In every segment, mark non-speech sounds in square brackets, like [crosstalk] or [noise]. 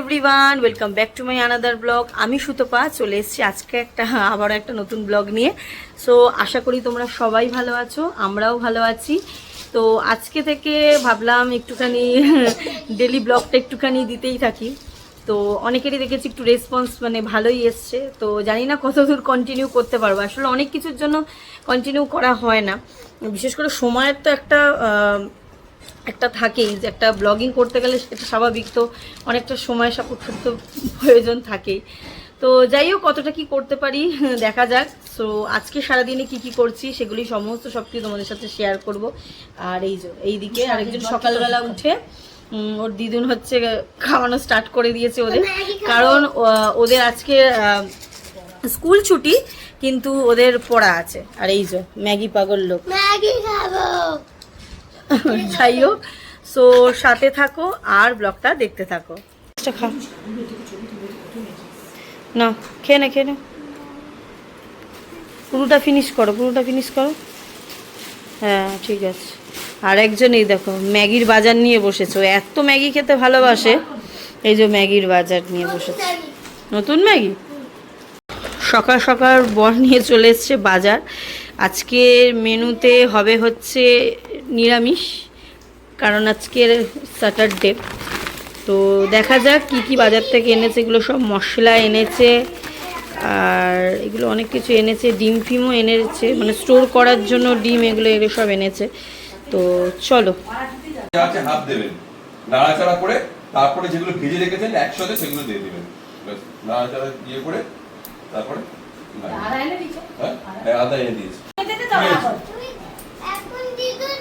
Everyone welcome back to my another blog আমি সুতপা, চলে এসেছি আজকে একটা আবার একটা নতুন ব্লগ নিয়ে। সো আশা করি তোমরা সবাই ভালো আছো, আমরাও ভালো আছি। তো, আজকে থেকে ভাবলাম একটুখানি [laughs] ডেলি ব্লগটা একটুখানি দিতেই থাকি। তো, অনেকেরই দেখেছি একটু রেসপন্স মানে ভালোই এসছে। তো, জানি না কতদূর কন্টিনিউ করতে পারব। আসলে অনেক কিছুর জন্য কন্টিনিউ করা হয় না। বিশেষ করে সময়ের তো একটা একটা থাকেই যে একটা ব্লগিং করতে গেলে সেটা স্বাভাবিক তো অনেকটা সময় সাপেক্ষ তো প্রয়োজন থাকেই। তো যাই হোক কতটা কি করতে পারি দেখা যাক। সো আজকে সারাদিনে কি কি করছি সেগুলি সমস্ত সব কিছু তোমাদের সাথে শেয়ার করব। আর এই যে এইদিকে আরেকজন সকালবেলা উঠে ওর দিদুন হচ্ছে খাওয়ানো স্টার্ট করে দিয়েছে ওদের। কারণ ওদের আজকে স্কুল ছুটি কিন্তু ওদের পড়া আছে। আর এই যে ম্যাগি পাগল লোক। ম্যাগি খাব। [laughs] যাই হোক সো সাথে থাকো আর ব্লগটা দেখতে থাকো। না, খেয়ে নে, খেয়ে পুরোটা ফিনিশ করো, পুরোটা ফিনিশ করো। হ্যাঁ ঠিক আছে। আর একজন এই দেখো, ম্যাগির বাজার নিয়ে বসেছো। এত ম্যাগি খেতে ভালোবাসে। এই যে ম্যাগির বাজার নিয়ে বসেছে। নতুন ম্যাগি? সকাল সকাল বর নিয়ে চলে এসছে বাজার। আজকের মেনুতে হবে হচ্ছে নিরামিষ কারণ আজকের স্যাটারডে তো দেখা যাক কি কি বাজার থেকে এনেছে এগুলো সব মশলা এনেছে আর এগুলো অনেক কিছু এনেছে ডিম ফিমও এনেছে মানে স্টোর করার জন্য ডিম এগুলো এগুলো সব এনেছে। তো চলো। যা আছে হাফ দেবেন। নাড়াচাড়া করে তারপরে যেগুলো ভেজে রেখেছেন একসাথে সেগুলো দিয়ে দিবেন। নাড়াচাড়া দিয়ে করে তারপরে আদা এনে দিয়েছি তুমি এখন দিদুন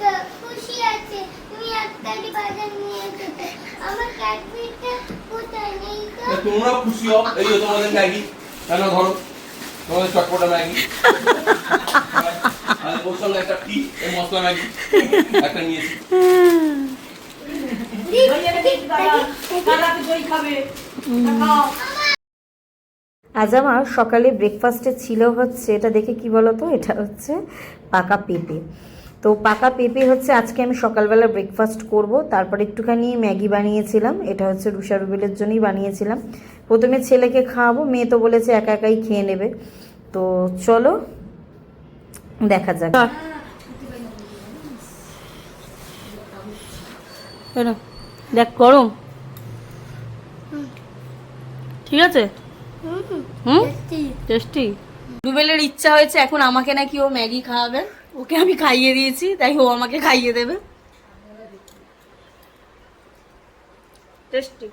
ক- খুশি আছে তুমি একটাই বাজার নিয়ে এসেছ আমার ক্যাডবেরিটা কোথায় নেই তো তা তোমরাও খুশি হও। এই যে তোমাদের ম্যাগি। কেন ধরো? তোমাদের চটপটা ম্যাগি। আর ওর সঙ্গে একটা টি এই মশলা ম্যাগি। একটা নিয়েছি। আজ আমার সকালে ব্রেকফাস্টে ছিল হচ্ছে, এটা দেখে কি বলতো? এটা হচ্ছে পাকা পেঁপে। তো পাকা পেঁপে হচ্ছে আজকে আমি সকালবেলা ব্রেকফাস্ট করব। তারপর একটুখানি ম্যাগি বানিয়েছিলাম। এটা হচ্ছে রুষা রুবেলের জন্যই বানিয়েছিলাম। প্রথমে ছেলেকে খাওয়াবো মেয়ে তো বলেছে একা একাই খেয়ে নেবে। তো চলো দেখা যাক। দেখ গরম। ঠিক আছে? হুম। টেস্টি রুবেলের ইচ্ছা হয়েছে এখন আমাকে নাকি ও ম্যাগি খাওয়াবে। ওকে আমি খাইয়ে দিয়েছি তাই ও আমাকে খাইয়ে দেবে। টেস্টি।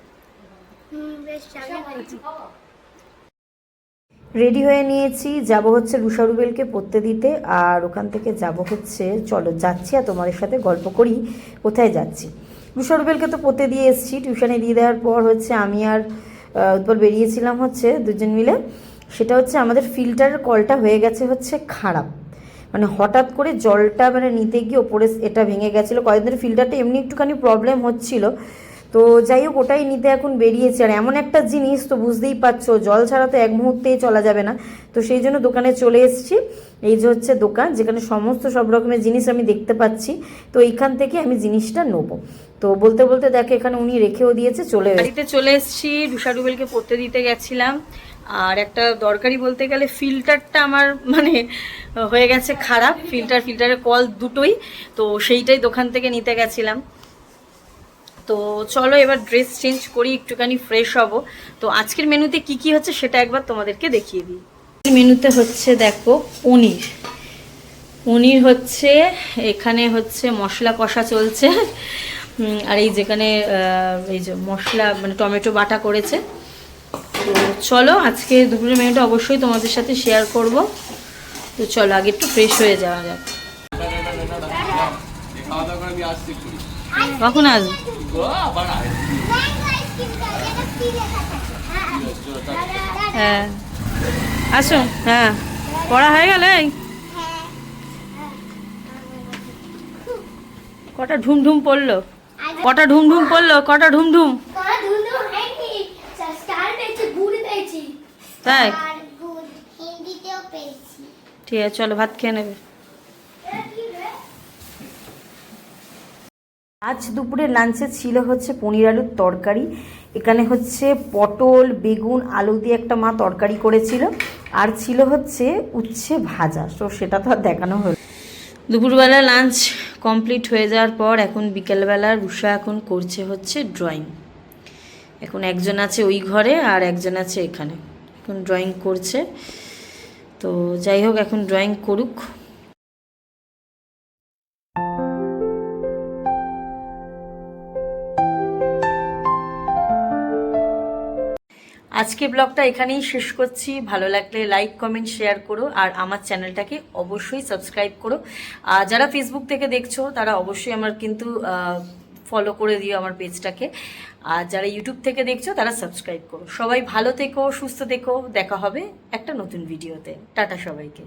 হুম বেশ সামনে রেডি হয়ে নিয়েছি যাব হচ্ছে রুষা রুবেলকে পড়তে দিতে আর ওখান থেকে যাব হচ্ছে চলো যাচ্ছি আর তোমাদের সাথে গল্প করি কোথায় যাচ্ছি। রুষা রুবেলকে তো পড়তে দিয়ে এসেছি টিউশনে দিয়ে দেওয়ার পর হচ্ছে আমি আর উৎপল বেরিয়েছিলাম হচ্ছে দুজন মিলে সেটা হচ্ছে আমাদের ফিল্টারের কলটা হয়ে গেছে হচ্ছে খারাপ। মানে হঠাৎ করে জলটা মানে নিতে গিয়ে ওপরে এটা ভেঙে গেছিল। কয়েকদিন ফিল্টারটা এমনি একটুখানি প্রবলেম হচ্ছিল। তো যাই হোক, ওটাই নিতে এখন বেরিয়েছে। আর এমন একটা জিনিস তো বুঝতেই পারছ, জল ছাড়া তো এক মুহূর্তেই চলা যাবে না। তো সেই জন্য দোকানে চলে এসেছি। এই যে হচ্ছে দোকান, যেখানে সমস্ত সব রকমের জিনিস আমি দেখতে পাচ্ছি। তো এইখান থেকে আমি জিনিসটা নেব। তো বলতে বলতে দেখো, এখানে উনি রেখেও দিয়েছে, চলে বাড়িতে চলে এসেছি রুষা রুবেলকে পড়তে দিতে গেছিলাম। আর একটা দরকারি বলতে গেলে ফিল্টারটা আমার মানে হয়ে গেছে খারাপ। ফিল্টার, ফিল্টারের কল দুটোই, তো সেইটাই দোকান থেকে নিতে গেছিলাম। তো চলো এবার ড্রেস চেঞ্জ করি, একটুখানি ফ্রেশ হব। তো আজকের মেনুতে কি কি হচ্ছে সেটা একবার তোমাদেরকে দেখিয়ে দিই। মেনুতে হচ্ছে দেখো পনির। পনির হচ্ছে, এখানে হচ্ছে মশলা কষা চলছে। আর এই যেখানে এই যে মশলা মানে টমেটো বাটা করেছে। তো চলো আজকে দুপুরের মেনুটা অবশ্যই তোমাদের সাথে শেয়ার করব। তো চলো আগে একটু ফ্রেশ হয়ে যাওয়া যাক। খাওয়া দাওয়া করে আসছি কখন আসবে? হ্যাঁ। হ্যাঁ আসো হ্যাঁ। পড়া হয়ে গেল এই? কটা ঢুম ঢুম পড়ল? কটা ঢুম ঢুম পড়ল? কটা ঢুম ঢুম তোমার ধুলো হয়নি স্টার পেয়েছি। গুড় পেয়েছি তাই ঠিক আছে চলো ভাত খেয়ে নেবে। আজ দুপুরে লাঞ্চে ছিল হচ্ছে পনির আলুর তরকারি। এখানে হচ্ছে পটল, বেগুন, আলু দিয়ে একটা মা তরকারি করেছিল। আর ছিল হচ্ছে উচ্ছে ভাজা। তো সেটা তো আর দেখানো হলো। দুপুরবেলা লাঞ্চ কমপ্লিট হয়ে যাওয়ার পর এখন বিকেলবেলা রুষা এখন করছে হচ্ছে ড্রয়িং। এখন একজন আছে ওই ঘরে আর একজন আছে এখানে। এখন ড্রয়িং করছে। তো যাই হোক, এখন ড্রয়িং করুক। আজকে ব্লগটা এখানেই শেষ করছি। ভালো লাগলে লাইক কমেন্ট শেয়ার করো আর আমার চ্যানেলটাকে অবশ্যই সাবস্ক্রাইব করো। আর যারা ফেসবুক থেকে দেখছ, তারা অবশ্যই আমার কিন্তু ফলো করে দিও আমার পেজটাকে আর যারা ইউটিউব থেকে দেখছ, তারা সাবস্ক্রাইব করো। সবাই ভালো থেকো, সুস্থ থেকো। দেখা হবে একটা নতুন ভিডিওতে টাটা সবাইকে।